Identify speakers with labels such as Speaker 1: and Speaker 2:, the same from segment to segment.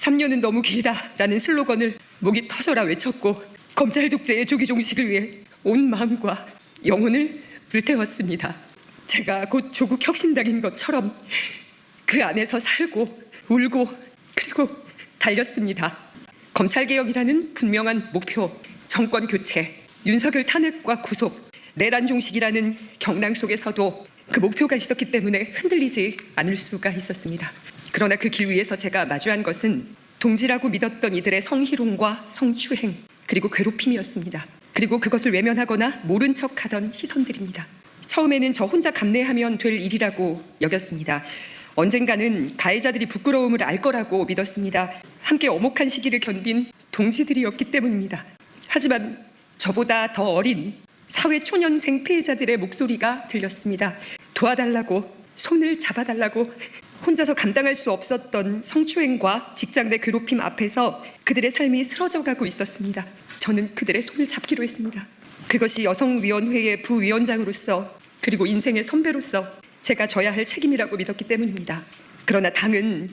Speaker 1: 3년은 너무 길다라는 슬로건을 목이 터져라 외쳤고 검찰 독재의 조기 종식을 위해 온 마음과 영혼을 불태웠습니다. 제가 곧 조국 혁신당인 것처럼 그 안에서 살고 울고 그리고 달렸습니다. 검찰 개혁이라는 분명한 목표, 정권 교체, 윤석열 탄핵과 구속, 내란 종식이라는 경랑 속에서도 그 목표가 있었기 때문에 흔들리지 않을 수가 있었습니다. 그러나 그 길 위에서 제가 마주한 것은 동지라고 믿었던 이들의 성희롱과 성추행 그리고 괴롭힘이었습니다. 그리고 그것을 외면하거나 모른 척하던 시선들입니다. 처음에는 저 혼자 감내하면 될 일이라고 여겼습니다. 언젠가는 가해자들이 부끄러움을 알 거라고 믿었습니다. 함께 엄혹한 시기를 견딘 동지들이었기 때문입니다. 하지만 저보다 더 어린 사회 초년생 피해자들의 목소리가 들렸습니다. 도와달라고 손을 잡아달라고 혼자서 감당할 수 없었던 성추행과 직장 내 괴롭힘 앞에서 그들의 삶이 쓰러져 가고 있었습니다. 저는 그들의 손을 잡기로 했습니다. 그것이 여성위원회의 부위원장으로서 그리고 인생의 선배로서 제가 져야 할 책임이라고 믿었기 때문입니다. 그러나 당은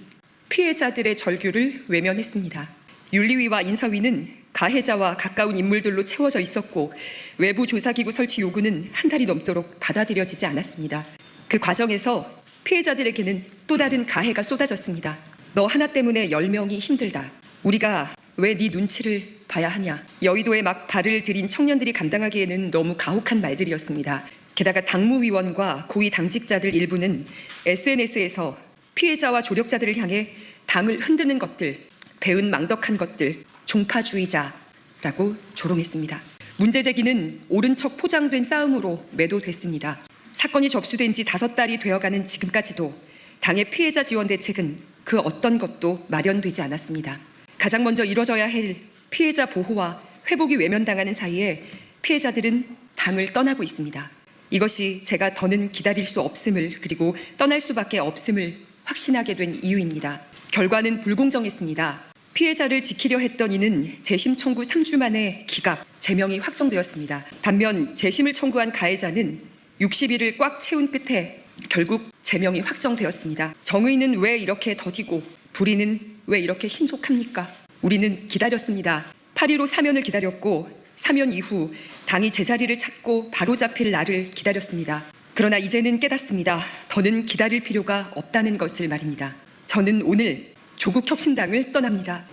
Speaker 1: 피해자들의 절규를 외면했습니다. 윤리위와 인사위는 가해자와 가까운 인물들로 채워져 있었고 외부 조사기구 설치 요구는 한 달이 넘도록 받아들여지지 않았습니다. 그 과정에서 피해자들에게는 또 다른 가해가 쏟아졌습니다. 너 하나 때문에 열 명이 힘들다. 우리가 왜 네 눈치를 봐야 하냐. 여의도에 막 발을 들인 청년들이 감당하기에는 너무 가혹한 말들이었습니다. 게다가 당무위원과 고위 당직자들 일부는 SNS에서 피해자와 조력자들을 향해 당을 흔드는 것들, 배은 망덕한 것들, 종파주의자라고 조롱했습니다. 문제 제기는 옳은 척 포장된 싸움으로 매도됐습니다. 사건이 접수된 지 다섯 달이 되어가는 지금까지도 당의 피해자 지원 대책은 그 어떤 것도 마련되지 않았습니다. 가장 먼저 이뤄져야 할 피해자 보호와 회복이 외면당하는 사이에 피해자들은 당을 떠나고 있습니다. 이것이 제가 더는 기다릴 수 없음을 그리고 떠날 수밖에 없음을 확신하게 된 이유입니다. 결과는 불공정했습니다. 피해자를 지키려 했던 이는 재심 청구 3주 만에 기각, 제명이 확정되었습니다. 반면 재심을 청구한 가해자는 60일을 꽉 채운 끝에 결국 제명이 확정되었습니다. 정의는 왜 이렇게 더디고 불의는 왜 이렇게 신속합니까? 우리는 기다렸습니다. 8.15 사면을 기다렸고 사면 이후 당이 제자리를 찾고 바로잡힐 날을 기다렸습니다. 그러나 이제는 깨닫습니다. 더는 기다릴 필요가 없다는 것을 말입니다. 저는 오늘 조국 혁신당을 떠납니다.